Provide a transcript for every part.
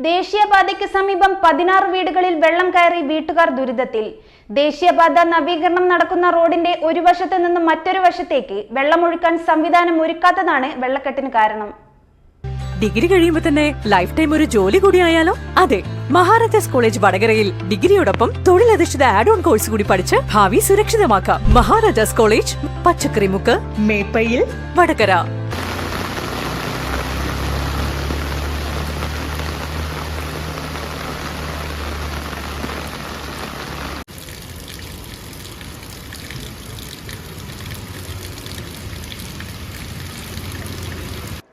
ദേശീയപാതയ്ക്ക് സമീപം പതിനാറ് വീടുകളിൽ വെള്ളം കയറി വീട്ടുകാർ ദുരിതത്തിൽ. ദേശീയപാത നവീകരണം നടക്കുന്ന റോഡിന്റെ ഒരു വശത്ത് നിന്ന് മറ്റൊരു വശത്തേക്ക് വെള്ളമൊഴുക്കാൻ സംവിധാനം ഒരുക്കാത്തതാണ് വെള്ളക്കെട്ടിന് കാരണം. ഡിഗ്രി കഴിയുമ്പോൾ തന്നെ ലൈഫ് ടൈം ഒരു ജോലി കൂടി ആയാലോ? അതെ മഹാരാജാസ് കോളേജ് വടകരയിൽ ഡിഗ്രിയോടൊപ്പം തൊഴിലധിഷ്ഠിത ആഡ് ഓൺ കോഴ്സ് കൂടി പഠിച്ച് ഭാവി സുരക്ഷിതമാക്കാം. മഹാരാജാസ് കോളേജ് പച്ചക്കറിമുക്ക് മേപ്പയിൽ വടകര.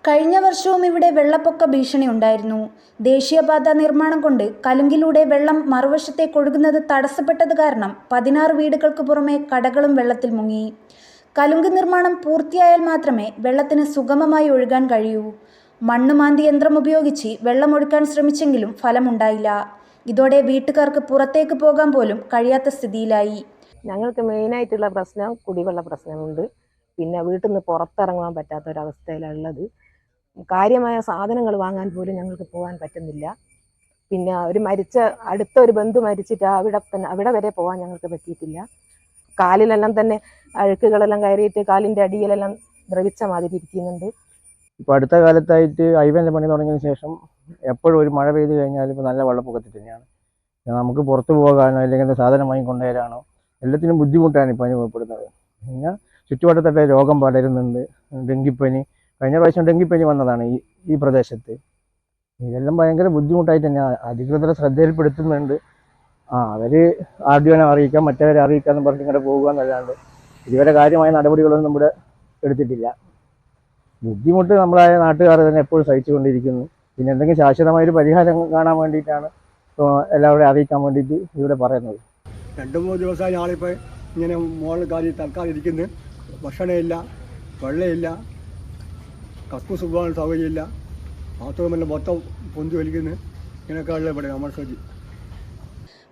കഴിഞ്ഞ വർഷവും ഇവിടെ വെള്ളപ്പൊക്ക ഭീഷണി ഉണ്ടായിരുന്നു. ദേശീയപാത നിർമ്മാണം കൊണ്ട് കലുങ്കിലൂടെ വെള്ളം മറുവശത്തേക്ക് ഒഴുകുന്നത് തടസ്സപ്പെട്ടത് കാരണം പതിനാറ് വീടുകൾക്ക് പുറമെ കടകളും വെള്ളത്തിൽ മുങ്ങി. കലുങ്ക് നിർമ്മാണം പൂർത്തിയായാൽ മാത്രമേ വെള്ളത്തിന് സുഗമമായി ഒഴുകാൻ കഴിയൂ. മണ്ണുമാന്തി യന്ത്രം ഉപയോഗിച്ച് വെള്ളമൊഴുക്കാൻ ശ്രമിച്ചെങ്കിലും ഫലമുണ്ടായില്ല. ഇതോടെ വീട്ടുകാർക്ക് പുറത്തേക്ക് പോകാൻ പോലും കഴിയാത്ത സ്ഥിതിയിലായി. ഞങ്ങൾക്ക് മെയിനായിട്ടുള്ള പ്രശ്നം കുടിവെള്ള പ്രശ്നമുണ്ട്. പിന്നെ വീട്ടിൽ നിന്ന് പുറത്തിറങ്ങാൻ പറ്റാത്തൊരവസ്ഥയിലാണ് ഉള്ളത് കാര്യമായ സാധനങ്ങൾ വാങ്ങാൻ പോലും ഞങ്ങൾക്ക് പോകാൻ പറ്റുന്നില്ല. പിന്നെ ഒരു മരിച്ച അടുത്ത ഒരു ബന്ധു മരിച്ചിട്ട് അവിടെ തന്നെ അവിടെ വരെ പോകാൻ ഞങ്ങൾക്ക് പറ്റിയിട്ടില്ല. കാലിലെല്ലാം തന്നെ അഴുക്കുകളെല്ലാം കയറിയിട്ട് കാലിന്റെ അടിയിലെല്ലാം ദ്രവിച്ച മാതിരി ഇരിക്കുന്നുണ്ട്. ഇപ്പോൾ അടുത്ത കാലത്തായിട്ട് ഹൈവേന്റെ പണി തുടങ്ങിയതിന് ശേഷം എപ്പോഴും ഒരു മഴ പെയ്ത് കഴിഞ്ഞാൽ ഇപ്പോൾ നല്ല വെള്ളപ്പൊക്കത്തിൽ തന്നെയാണ്. നമുക്ക് പുറത്ത് പോകാനോ അല്ലെങ്കിൽ സാധനം വാങ്ങിക്കൊണ്ടുവരാനോ എല്ലാത്തിനും ബുദ്ധിമുട്ടാണ് ഇപ്പോൾ അനുഭവപ്പെടുന്നത്. പിന്നെ ചുറ്റുവട്ടത്തൊക്കെ രോഗം പടരുന്നുണ്ട്. ഡെങ്കിപ്പനി കഴിഞ്ഞ പ്രാവശ്യം ഡെങ്കിപ്പനി വന്നതാണ് ഈ ഈ പ്രദേശത്ത്. ഇതെല്ലാം ഭയങ്കര ബുദ്ധിമുട്ടായിട്ട് തന്നെ അധികൃതരെ ശ്രദ്ധയിൽപ്പെടുത്തുന്നുണ്ട്. ആ അവർ ആർ അറിയിക്കാം മറ്റവരെ അറിയിക്കാമെന്ന് പറഞ്ഞ് ഇങ്ങോട്ട് പോകുക എന്നല്ലാണ്ട് ഇതുവരെ കാര്യമായ നടപടികളൊന്നും നമ്മുടെ എടുത്തിട്ടില്ല. ബുദ്ധിമുട്ട് നമ്മളായ നാട്ടുകാർ തന്നെ എപ്പോഴും സഹിച്ചുകൊണ്ടിരിക്കുന്നു. പിന്നെ എന്തെങ്കിലും ശാശ്വതമായൊരു പരിഹാരം കാണാൻ വേണ്ടിയിട്ടാണ് ഇപ്പോൾ എല്ലാവരെയും അറിയിക്കാൻ വേണ്ടിയിട്ട് ഇവിടെ പറയുന്നത്. രണ്ടു മൂന്ന് ദിവസമായി ആളിപ്പോൾ ഇങ്ങനെ മോളിൽ കാര്യം തൽക്കാലം ഇരിക്കുന്നു. ഭക്ഷണമില്ല വെള്ളമില്ല കക്കൂസ് പോകാൻ സൗകര്യമില്ല. മാത്രമല്ല മൊത്തം പൊന്തി വലിക്കുന്നത് ഇങ്ങനെയൊക്കെയുള്ള ഇവിടെ നമ്മുടെ ശ്രദ്ധി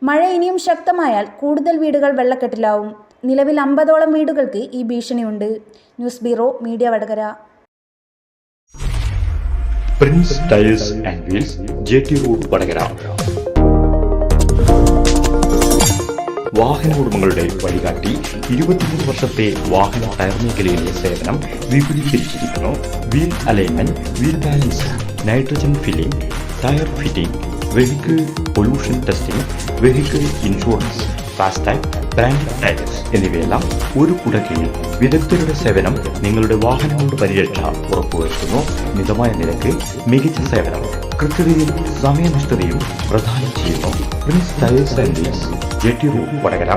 മഴ ഇനിയും ശക്തമായാൽ കൂടുതൽ വീടുകൾ വെള്ളക്കെട്ടിലാവും. നിലവിൽ അമ്പതോളം വീടുകൾക്ക് ഈ ഭീഷണിയുണ്ട്. News bureau media Vadakara. Prince tiles and wheels J T road Vadakara വാഹന ഉടമകളുടെ വഴികാട്ടി ഇരുപത്തിമൂന്ന് വർഷത്തെ വാഹന ടയർ മേഖലയിലെ സേവനം വിപുലീകരിച്ചിരിക്കുന്നു. Wheel alignment wheel balance nitrogen filling tyre fitting vehicle pollution testing vehicle insurance FASTag brand tyres എന്നിവയെല്ലാം ഒരു കുടക്കീഴിൽ വിദഗ്ധരുടെ സേവനം നിങ്ങളുടെ വാഹനങ്ങളുടെ പരിരക്ഷ ഉറപ്പുവരുത്തുന്നു. മിതമായ നിരക്ക് മികച്ച സേവനം കൃത്യതയും സമയനിഷ്ഠതയും പ്രദാനം ചെയ്യുന്നു Prince tyres and wheels J T Vadakara.